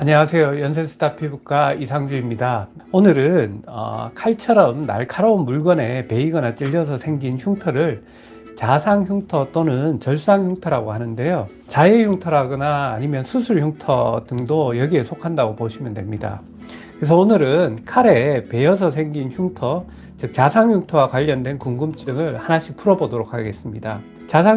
안녕하세요. 연세스타 피부과 이상주입니다. 오늘은 어, 칼처럼 날카로운 물건에 베이거나 찔려서 생긴 흉터를 자상 흉터 또는 절상 흉터라고 하는데요. 자해 흉터라거나 아니면 수술 흉터 등도 여기에 속한다고 보시면 됩니다. 그래서 오늘은 칼에 베어서 생긴 흉터, 즉 자상 흉터와 관련된 궁금증을 하나씩 풀어보도록 하겠습니다.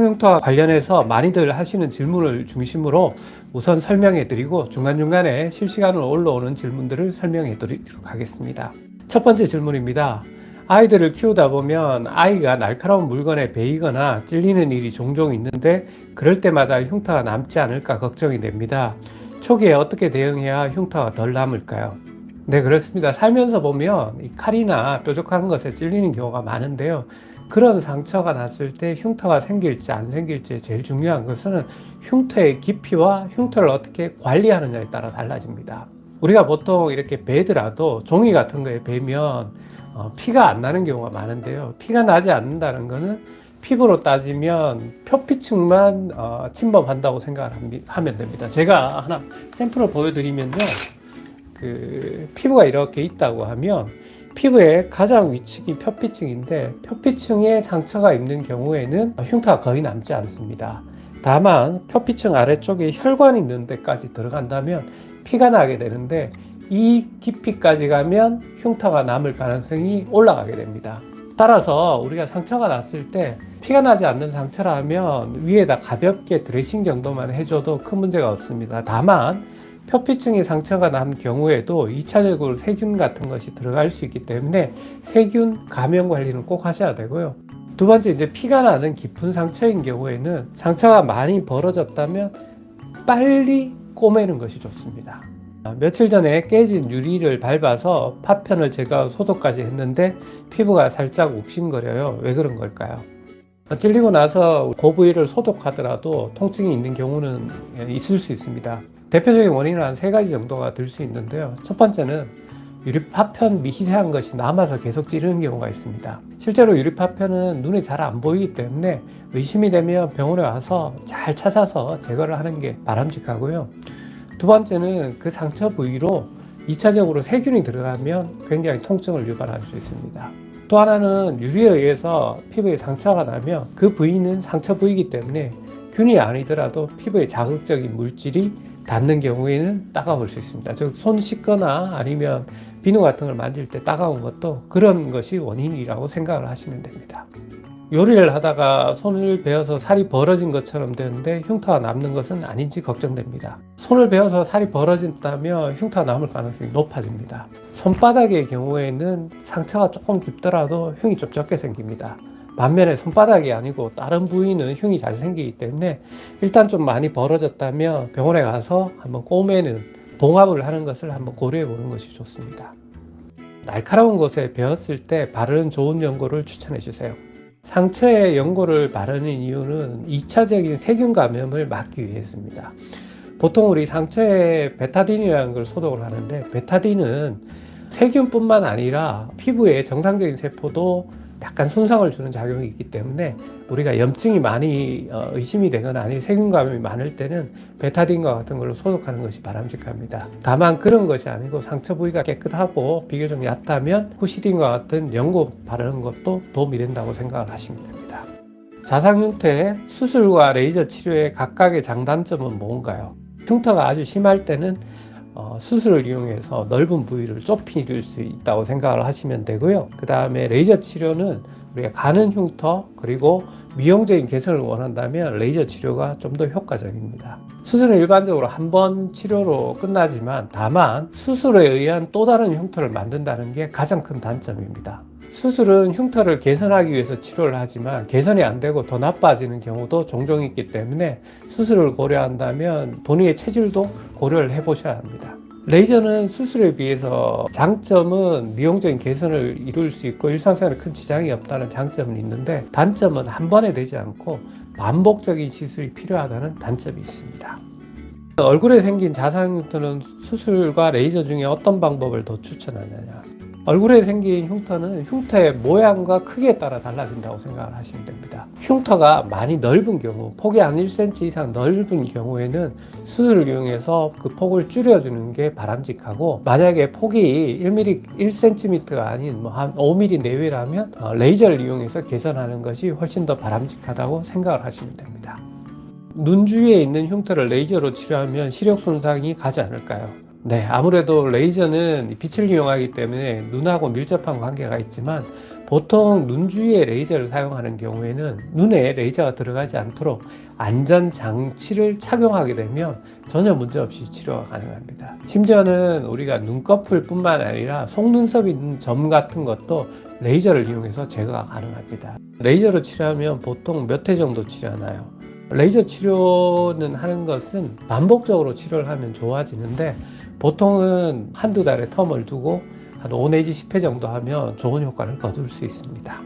흉터와 관련해서 많이들 하시는 질문을 중심으로 우선 설명해 드리고 중간중간에 실시간으로 올라오는 질문들을 설명해 드리도록 하겠습니다. 첫 번째 질문입니다. 아이들을 키우다 보면 아이가 날카로운 물건에 베이거나 찔리는 일이 종종 있는데 그럴 때마다 흉터가 남지 않을까 걱정이 됩니다. 초기에 어떻게 대응해야 흉터가 덜 남을까요? 네, 그렇습니다. 살면서 보면 이 칼이나 뾰족한 것에 찔리는 경우가 많은데요. 그런 상처가 났을 때 흉터가 생길지 안 생길지 제일 중요한 것은 흉터의 깊이와 흉터를 어떻게 관리하느냐에 따라 달라집니다. 우리가 보통 이렇게 베더라도 종이 같은 거에 베면 어, 피가 안 나는 경우가 많은데요. 피가 나지 않는다는 것은 피부로 따지면 표피층만 어, 침범한다고 생각하면 됩니다. 제가 하나 샘플을 보여드리면요. 그 피부가 이렇게 있다고 하면 피부의 가장 위층이 표피층인데 표피층에 상처가 있는 경우에는 흉터가 거의 남지 않습니다. 다만 표피층 아래쪽에 혈관이 있는 데까지 들어간다면 피가 나게 되는데 이 깊이까지 가면 흉터가 남을 가능성이 올라가게 됩니다. 따라서 우리가 상처가 났을 때 피가 나지 않는 상처라면 위에다 가볍게 드레싱 정도만 해줘도 큰 문제가 없습니다. 다만 표피층에 상처가 난 경우에도 2차적으로 세균 같은 것이 들어갈 수 있기 때문에 세균 감염 관리는 꼭 하셔야 되고요. 두 번째 이제 피가 나는 깊은 상처인 경우에는 상처가 많이 벌어졌다면 빨리 꼬매는 것이 좋습니다. 아, 며칠 전에 깨진 유리를 밟아서 파편을 제가 소독까지 했는데 피부가 살짝 욱신거려요. 왜 그런 걸까요? 아, 찔리고 나서 그 부위를 소독하더라도 통증이 있는 경우는 있을 수 있습니다. 대표적인 원인은 한 세 가지 정도가 들 수 있는데요. 첫 번째는 유리 파편 미세한 것이 남아서 계속 찌르는 경우가 있습니다. 실제로 유리 파편은 눈에 잘 안 보이기 때문에 의심이 되면 병원에 와서 잘 찾아서 제거를 하는 게 바람직하고요. 두 번째는 그 상처 부위로 2차적으로 세균이 들어가면 굉장히 통증을 유발할 수 있습니다. 또 하나는 유리에 의해서 피부에 상처가 나면 그 부위는 상처 부위이기 때문에 균이 아니더라도 피부에 자극적인 물질이 닿는 경우에는 따가울 수 있습니다. 즉, 손 씻거나 아니면 비누 같은 걸 만질 때 따가운 것도 그런 것이 원인이라고 생각을 하시면 됩니다. 요리를 하다가 손을 베어서 살이 벌어진 것처럼 되는데 흉터가 남는 것은 아닌지 걱정됩니다. 손을 베어서 살이 벌어진다면 흉터가 남을 가능성이 높아집니다. 손바닥의 경우에는 상처가 조금 깊더라도 흉이 좀 적게 생깁니다. 반면에 손바닥이 아니고 다른 부위는 흉이 잘 생기기 때문에 일단 좀 많이 벌어졌다면 병원에 가서 한번 꼬매는 봉합을 하는 것을 한번 고려해 보는 것이 좋습니다. 날카로운 곳에 베었을 때 바르는 좋은 연고를 추천해 주세요. 상처에 연고를 바르는 이유는 2차적인 세균 감염을 막기 위해서입니다. 보통 우리 상처에 베타딘이라는 걸 소독을 하는데 베타딘은 세균뿐만 아니라 피부의 정상적인 세포도 약간 손상을 주는 작용이 있기 때문에 우리가 염증이 많이 어, 의심이 되거나 아니 세균 감염이 많을 때는 베타딘과 같은 걸로 소독하는 것이 바람직합니다. 다만 그런 것이 아니고 상처 부위가 깨끗하고 비교적 얕다면 후시딘과 같은 연고 바르는 것도 도움이 된다고 생각을 하시면 됩니다. 자상 흉터의 수술과 레이저 치료의 각각의 장단점은 뭔가요? 흉터가 아주 심할 때는 어, 수술을 이용해서 넓은 부위를 좁힐 수 있다고 생각을 하시면 되고요. 그 다음에 레이저 치료는 우리가 가는 흉터 그리고 미용적인 개선을 원한다면 레이저 치료가 좀 더 효과적입니다. 수술은 일반적으로 한 번 치료로 끝나지만 다만 수술에 의한 또 다른 흉터를 만든다는 게 가장 큰 단점입니다. 수술은 흉터를 개선하기 위해서 치료를 하지만 개선이 안 되고 더 나빠지는 경우도 종종 있기 때문에 수술을 고려한다면 본인의 체질도 고려를 해 보셔야 합니다. 레이저는 수술에 비해서 장점은 미용적인 개선을 이룰 수 있고 일상생활에 큰 지장이 없다는 장점은 있는데 단점은 한 번에 되지 않고 반복적인 시술이 필요하다는 단점이 있습니다. 얼굴에 생긴 자상 흉터는 수술과 레이저 중에 어떤 방법을 더 추천하느냐? 얼굴에 생긴 흉터는 흉터의 모양과 크기에 따라 달라진다고 생각을 하시면 됩니다. 흉터가 많이 넓은 경우, 폭이 한 1cm 이상 넓은 경우에는 수술을 이용해서 그 폭을 줄여주는 게 바람직하고 만약에 폭이 1mm, 1cm가 아닌 뭐 한 5mm 내외라면 어, 레이저를 이용해서 개선하는 것이 훨씬 더 바람직하다고 생각을 하시면 됩니다. 눈 주위에 있는 흉터를 레이저로 치료하면 시력 손상이 가지 않을까요? 네, 아무래도 레이저는 빛을 이용하기 때문에 눈하고 밀접한 관계가 있지만 보통 눈 주위에 레이저를 사용하는 경우에는 눈에 레이저가 들어가지 않도록 안전 장치를 착용하게 되면 전혀 문제 없이 치료가 가능합니다. 심지어는 우리가 눈꺼풀뿐만 아니라 속눈썹 있는 점 같은 것도 레이저를 이용해서 제거가 가능합니다. 레이저로 치료하면 보통 몇 회 정도 치료하나요? 레이저 치료는 하는 것은 반복적으로 치료를 하면 좋아지는데 보통은 한두 달의 텀을 두고 한 5 내지 10회 정도 하면 좋은 효과를 거둘 수 있습니다.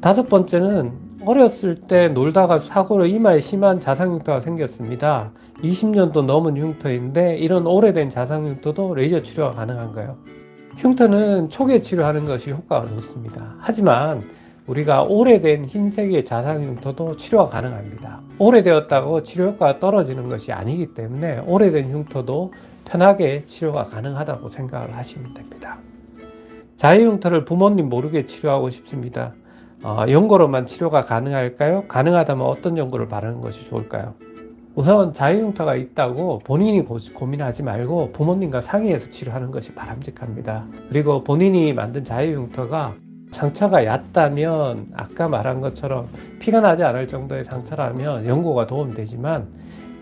다섯 번째는 어렸을 때 놀다가 사고로 이마에 심한 자상 흉터가 생겼습니다. 20년도 넘은 흉터인데 이런 오래된 자상 흉터도 레이저 치료가 가능한가요? 흉터는 초기에 치료하는 것이 효과가 좋습니다. 하지만 우리가 오래된 흰색의 자상 흉터도 치료가 가능합니다. 오래되었다고 치료 효과가 떨어지는 것이 아니기 때문에 오래된 흉터도 편하게 치료가 가능하다고 생각을 하시면 됩니다. 자해 흉터를 부모님 모르게 치료하고 싶습니다. 어, 연고로만 치료가 가능할까요? 가능하다면 어떤 연고를 바르는 것이 좋을까요? 우선 자해 흉터가 있다고 본인이 고, 고민하지 말고 부모님과 상의해서 치료하는 것이 바람직합니다. 그리고 본인이 만든 자해 흉터가 상처가 얕다면 아까 말한 것처럼 피가 나지 않을 정도의 상처라면 연고가 도움되지만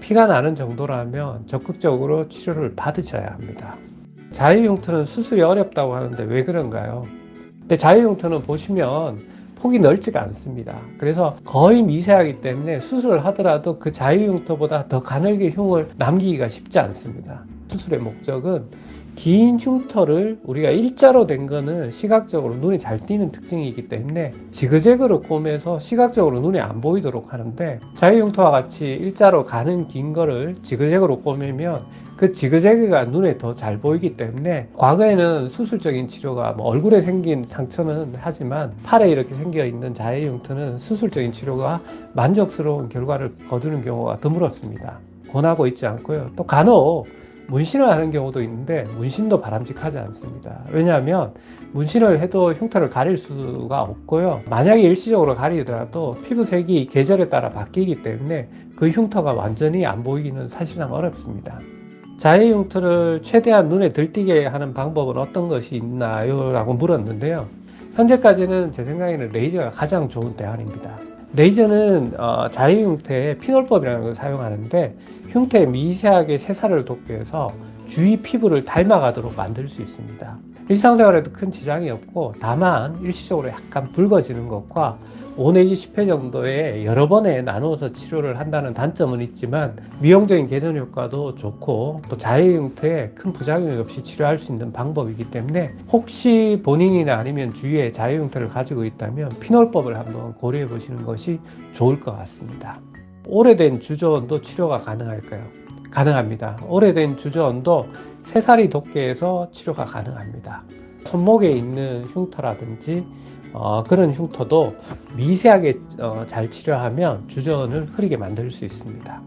피가 나는 정도라면 적극적으로 치료를 받으셔야 합니다. 흉터는 수술이 어렵다고 하는데 왜 그런가요? 근데 흉터는 보시면 폭이 넓지가 않습니다. 그래서 거의 미세하기 때문에 수술을 하더라도 그 자해 흉터보다 더 가늘게 흉을 남기기가 쉽지 않습니다. 수술의 목적은 긴 흉터를 우리가 일자로 된 거는 시각적으로 눈에 잘 띄는 특징이기 때문에 지그재그로 꼬매서 시각적으로 눈에 안 보이도록 하는데 자유 흉터와 같이 일자로 가는 긴 거를 지그재그로 꼬매면 그 지그재그가 눈에 더 잘 보이기 때문에 과거에는 수술적인 치료가 뭐 얼굴에 생긴 상처는 하지만 팔에 이렇게 생겨 있는 자해 흉터는 수술적인 치료가 만족스러운 결과를 거두는 경우가 드물었습니다. 권하고 있지 않고요. 또 간혹 문신을 하는 경우도 있는데 문신도 바람직하지 않습니다. 왜냐하면 문신을 해도 흉터를 가릴 수가 없고요. 만약에 일시적으로 가리더라도 피부색이 계절에 따라 바뀌기 때문에 그 흉터가 완전히 안 보이기는 사실상 어렵습니다. 자해 흉터를 최대한 눈에 들띄게 하는 방법은 어떤 것이 있나요? 라고 물었는데요. 현재까지는 제 생각에는 레이저가 가장 좋은 대안입니다. 레이저는 어, 흉터에 피놀법이라는 걸 사용하는데 흉터에 미세하게 세살을 돋게 해서 주위 피부를 닮아가도록 만들 수 있습니다. 일상생활에도 큰 지장이 없고 다만 일시적으로 약간 붉어지는 것과 5 내지 10회 정도의 여러 번에 나누어서 치료를 한다는 단점은 있지만 미용적인 개선 효과도 좋고 또 자해 흉터에 큰 부작용이 없이 치료할 수 있는 방법이기 때문에 혹시 본인이나 아니면 주위에 자해 흉터를 가지고 있다면 피놀법을 한번 고려해 보시는 것이 좋을 것 같습니다. 오래된 주저원도 치료가 가능할까요? 가능합니다. 오래된 주저원도 새살이 돋게 해서 치료가 가능합니다. 손목에 있는 흉터라든지 어, 그런 흉터도 미세하게 어, 잘 치료하면 주저원을 흐리게 만들 수 있습니다.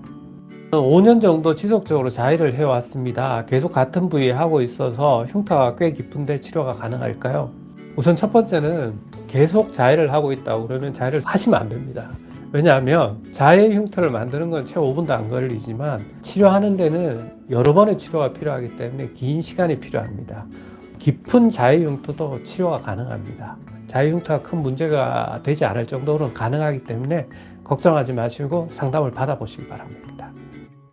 5년 정도 지속적으로 자해를 해왔습니다. 계속 같은 부위에 하고 있어서 흉터가 꽤 깊은데 치료가 가능할까요? 우선 첫 번째는 계속 자해를 하고 있다고 그러면 자해를 하시면 안 됩니다. 왜냐하면 자해 흉터를 만드는 건채 5분도 안 걸리지만 치료하는 데는 여러 번의 치료가 필요하기 때문에 긴 시간이 필요합니다. 깊은 자해 흉터도 치료가 가능합니다. 자해 흉터가 큰 문제가 되지 않을 정도로는 가능하기 때문에 걱정하지 마시고 상담을 받아보시기 바랍니다.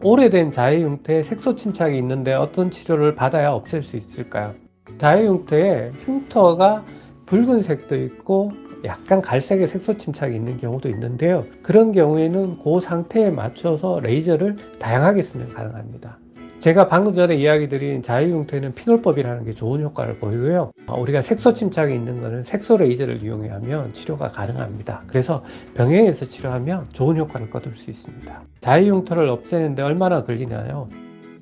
오래된 자해 흉터에 색소 침착이 있는데 어떤 치료를 받아야 없앨 수 있을까요? 자해 흉터에 흉터가 붉은색도 있고 약간 갈색의 색소 침착이 있는 경우도 있는데요. 그런 경우에는 그 상태에 맞춰서 레이저를 다양하게 쓰면 가능합니다. 제가 방금 전에 이야기 드린 자유 흉터에는 피놀법이라는 게 좋은 효과를 보이고요. 어, 우리가 색소 침착이 있는 거는 색소 레이저를 이용하면 치료가 가능합니다. 그래서 병행해서 치료하면 좋은 효과를 거둘 수 있습니다. 자유 흉터를 없애는데 얼마나 걸리나요?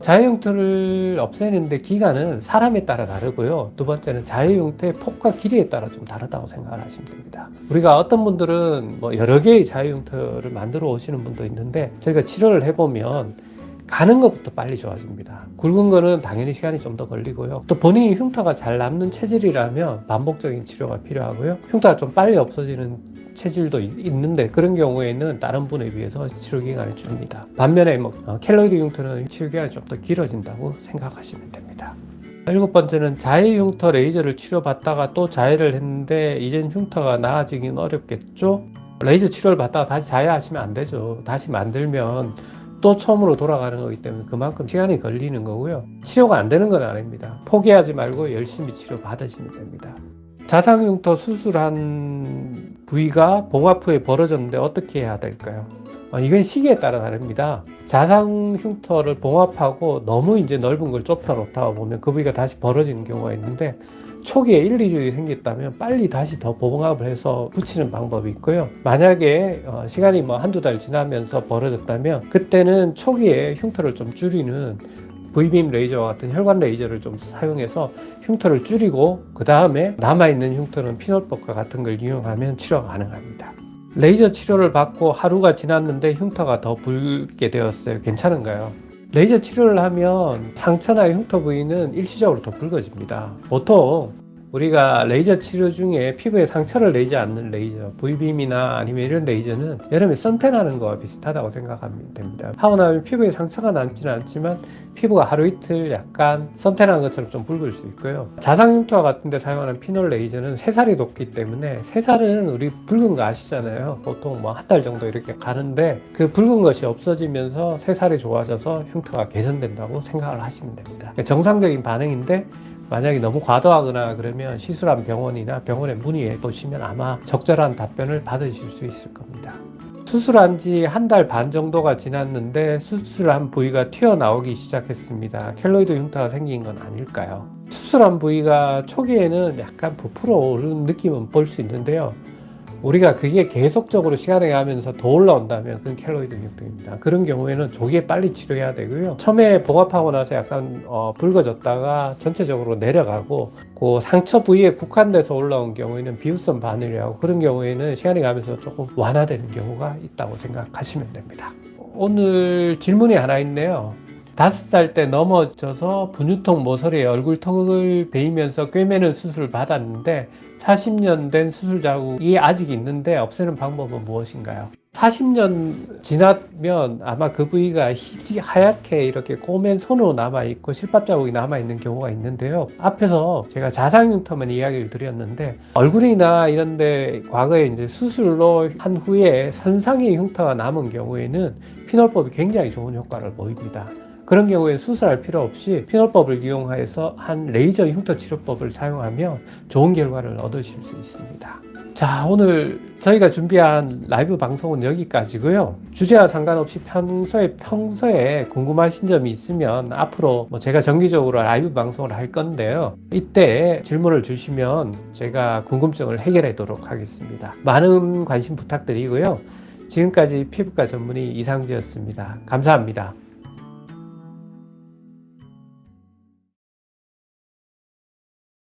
자외흉터를 없애는데 기간은 사람에 따라 다르고요. 두 번째는 자외흉터의 폭과 길이에 따라 좀 다르다고 생각을 하시면 됩니다. 우리가 어떤 분들은 뭐 여러 개의 자외흉터를 만들어 오시는 분도 있는데 저희가 치료를 해보면 가는 것부터 빨리 좋아집니다. 굵은 거는 당연히 시간이 좀 더 걸리고요. 또 본인이 흉터가 잘 남는 체질이라면 반복적인 치료가 필요하고요. 흉터가 좀 빨리 없어지는 체질도 있- 있는데 그런 경우에는 다른 분에 비해서 치료 기간이 줍니다. 반면에 뭐 어, 켈로이드 흉터는 치료 기간이 좀 더 길어진다고 생각하시면 됩니다. 일곱 번째는 자해 흉터 레이저를 치료받다가 또 자해를 했는데 이젠 흉터가 나아지긴 어렵겠죠? 레이저 치료를 받다가 다시 자해하시면 안 되죠. 다시 만들면 또 처음으로 돌아가는 거기 때문에 그만큼 시간이 걸리는 거고요. 치료가 안 되는 건 아닙니다. 포기하지 말고 열심히 치료 받으시면 됩니다. 자상흉터 수술한 부위가 봉합 후에 벌어졌는데 어떻게 해야 될까요? 어, 이건 시기에 따라 다릅니다. 자상 흉터를 봉합하고 너무 이제 넓은 걸 좁혀 놓다가 보면 그 부위가 다시 벌어지는 경우가 있는데 초기에 1, 2주일이 생겼다면 빨리 다시 더 봉합을 해서 붙이는 방법이 있고요. 만약에 어, 시간이 뭐 한두 달 지나면서 벌어졌다면 그때는 초기에 흉터를 좀 줄이는 V빔 레이저와 같은 혈관 레이저를 좀 사용해서 흉터를 줄이고 그 다음에 남아있는 흉터는 피놀법과 같은 걸 이용하면 치료가 가능합니다. 레이저 치료를 받고 하루가 지났는데 흉터가 더 붉게 되었어요. 괜찮은가요? 레이저 치료를 하면 상처나 흉터 부위는 일시적으로 더 붉어집니다. 보통 우리가 레이저 치료 중에 피부에 상처를 내지 않는 레이저, V빔이나 아니면 이런 레이저는 여름에 선탠하는 거와 비슷하다고 생각하면 됩니다. 하고 나면 피부에 상처가 남지는 않지만 피부가 하루 이틀 약간 선탠한 것처럼 좀 붉을 수 있고요. 자상 흉터와 같은 데 사용하는 피놀 레이저는 새살이 돋기 때문에 새살은 우리 붉은 거 아시잖아요. 보통 뭐 한 달 정도 이렇게 가는데 그 붉은 것이 없어지면서 새살이 좋아져서 흉터가 개선된다고 생각을 하시면 됩니다. 정상적인 반응인데 만약에 너무 과도하거나 그러면 시술한 병원이나 병원에 문의해 보시면 아마 적절한 답변을 받으실 수 있을 겁니다. 수술한 지 한 달 반 정도가 지났는데 수술한 부위가 튀어나오기 시작했습니다. 켈로이드 흉터가 생긴 건 아닐까요? 수술한 부위가 초기에는 약간 부풀어 오르는 느낌은 볼 수 있는데요. 우리가 그게 계속적으로 시간이 가면서 더 올라온다면 그건 켈로이드 흉터입니다. 그런 경우에는 조기에 빨리 치료해야 되고요. 처음에 봉합하고 나서 약간 어, 붉어졌다가 전체적으로 내려가고 그 상처 부위에 국한돼서 올라온 경우에는 비우선 바늘이라고 그런 경우에는 시간이 가면서 조금 완화되는 경우가 있다고 생각하시면 됩니다. 오늘 질문이 하나 있네요. 다섯 살 때 넘어져서 분유통 모서리에 얼굴통을 베이면서 꿰매는 수술을 받았는데 40년 된 수술 자국이 아직 있는데 없애는 방법은 무엇인가요? 40년 지나면 아마 그 부위가 희, 하얗게 이렇게 꼬맨 손으로 남아있고 실밥 자국이 남아있는 경우가 있는데요. 앞에서 제가 자상흉터만 이야기를 드렸는데 얼굴이나 이런데 과거에 이제 수술로 한 후에 선상의 흉터가 남은 경우에는 피놀법이 굉장히 좋은 효과를 보입니다. 그런 경우에 수술할 필요 없이 피놀법을 이용해서 한 레이저 흉터 치료법을 사용하면 좋은 결과를 얻으실 수 있습니다. 자, 오늘 저희가 준비한 라이브 방송은 여기까지고요. 주제와 상관없이 평소에 평소에 궁금하신 점이 있으면 앞으로 뭐 제가 정기적으로 라이브 방송을 할 건데요. 이때 질문을 주시면 제가 궁금증을 해결하도록 하겠습니다. 많은 관심 부탁드리고요. 지금까지 피부과 전문의 이상주였습니다. 감사합니다.